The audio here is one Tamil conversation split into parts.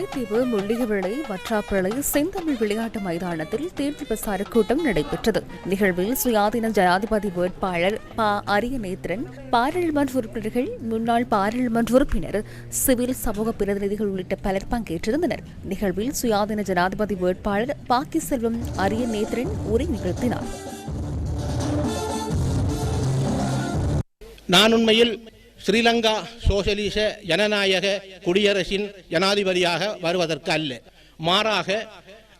முல்லைத்தீவு முள்ளியவிளை வற்றாப்பிளை செந்தமிழ் விளையாட்டு மைதானத்தில் தேர்தல் பிரசார கூட்டம் நடைபெற்றது. நிகழ்வில் சுயாதீன ஜனாதிபதி வேட்பாளர் ப. அரியநேத்திரன் பாராளுமன்ற உறுப்பினர்கள் முன்னாள் பாராளுமன்ற உறுப்பினர் சிவில் சமூக பிரதிநிதிகள் உள்ளிட்ட பலர் பங்கேற்றிருந்தனர். நிகழ்வில் சுயாதீன ஜனாதிபதி வேட்பாளர் பாக்கி செல்வம் அரியநேத்திரன் உரை நிகழ்த்தினார். நான் உண்மையில் ஸ்ரீலங்கா சோசலிச ஜனநாயக குடியரசின் ஜனாதிபதியாக வருவதற்கு அல்ல மாறாக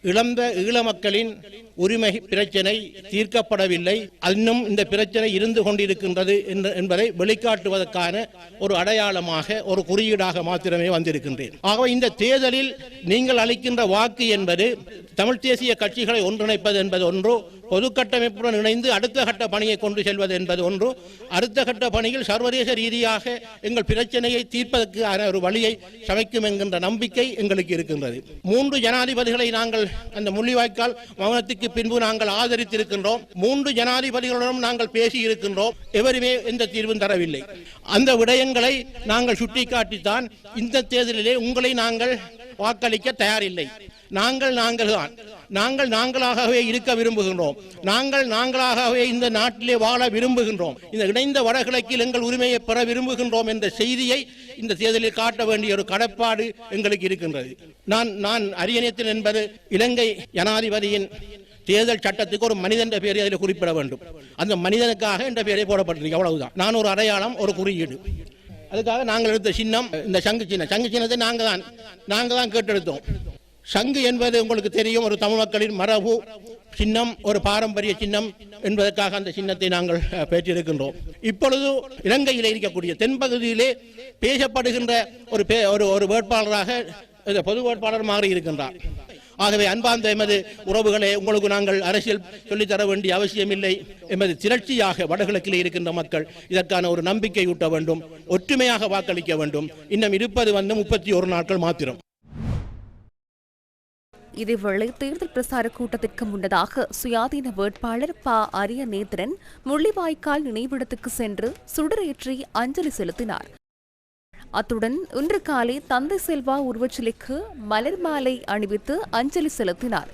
இழந்த ஈழ மக்களின் உரிமை பிரச்சனை தீர்க்கப்படவில்லை. இன்னும் இந்த பிரச்சனை இருந்து கொண்டிருக்கின்றது என்பதை வெளிக்காட்டுவதற்கான ஒரு அடையாளமாக ஒரு குறியீடாக மாத்திரமே வந்திருக்கின்றேன். ஆகவே இந்த தேர்தலில் நீங்கள் அளிக்கின்ற வாக்கு என்பது தமிழ் தேசிய கட்சிகளை ஒன்றிணைப்பது என்பது ஒன்று பொது கட்டமைப்புடன் இணைந்து அடுத்த கட்ட பணியை கொண்டு செல்வது என்பது ஒன்று அடுத்த கட்ட பணியில் சர்வதேச ரீதியாக எங்கள் பிரச்சனையை தீர்ப்பதற்கான ஒரு வழியை சமைக்கும் என்கின்ற நம்பிக்கை எங்களுக்கு இருக்கின்றது. மூன்று ஜனாதிபதிகளை நாங்கள் அந்த முள்ளிவாய்க்கால் மௌனத்துக்கு பின்பு நாங்கள் ஆதரித்திருக்கின்றோம். மூன்று ஜனாதிபதிகளுடன் நாங்கள் பேசி இருக்கின்றோம் எவருமே எந்த தீர்வும் தரவில்லை. அந்த விடயங்களை நாங்கள் சுட்டிக்காட்டித்தான் இந்த தேர்தலிலே உங்களை நாங்கள் வாக்களிக்க தயாரில்லை. நாங்கள் நாங்கள் தான். நாங்கள் நாங்களாகவே இருக்க விரும்புகின்றோம். நாங்கள் நாங்களாகவே இந்த நாட்டிலே வாழ விரும்புகின்றோம். இந்த இணைந்த வடகிழக்கில் எங்கள் உரிமையை பெற விரும்புகின்றோம் என்ற செய்தியை இந்த தேர்தலில் காட்ட வேண்டிய ஒரு கடப்பாடு எங்களுக்கு இருக்கின்றது. நான் நான் அரியணையத்தில் என்பது இலங்கை ஜனாதிபதியின் தேர்தல் சட்டத்துக்கு ஒரு மனிதன் பெயரை அதில் குறிப்பிட வேண்டும். அந்த மனிதனுக்காக என்ற பெயரை போடப்பட்டிருக்கு. அவ்வளவுதான். நான் ஒரு அடையாளம் ஒரு குறியீடு. அதுக்காக நாங்கள் எடுத்த சின்னம் இந்த சங்கு சின்னம். சங்கு சின்னத்தை நாங்கள் தான் நாங்கள் தான் கேட்டெடுத்தோம். சங்கு என்பது உங்களுக்கு தெரியும் ஒரு தமிழ் மக்களின் மரபு சின்னம் ஒரு பாரம்பரிய சின்னம் என்பதற்காக அந்த சின்னத்தை நாங்கள் பேற்றிருக்கின்றோம் பெற்றிருக்கின்றோம். இப்பொழுது இலங்கையில் இருக்கக்கூடிய தென்பகுதியிலே பேசப்படுகின்ற ஒரு பே- ஒரு ஒரு வேட்பாளராக இந்த பொது வேட்பாளர் மாறி இருக்கின்றார். ஆகவே அன்பார்ந்த எமது உறவுகளே உங்களுக்கு நாங்கள் அரசியல் சொல்லித்தர வேண்டிய அவசியமில்லை. எமது திரட்சியாக வடகிழக்கிலே இருக்கின்ற மக்கள் இதற்கான ஒரு நம்பிக்கை ஊட்ட வேண்டும் ஒற்றுமையாக வாக்களிக்க வேண்டும். இன்னும் இருப்பது வந்து முப்பத்தி ஒரு நாட்கள் மாத்திரம். இதேவேளை தேர்தல் பிரசார கூட்டத்திற்கு முன்னதாக சுயாதீன வேட்பாளர் ப. அரியநேத்திரன் முள்ளிவாய்க்கால் நினைவிடத்துக்கு சென்று சுடரேற்றி அஞ்சலி செலுத்தினார். அத்துடன் இன்று காலை தந்தை செல்வா உருவச்சிலைக்கு மலர் மாலை அணிவித்து அஞ்சலி செலுத்தினார்.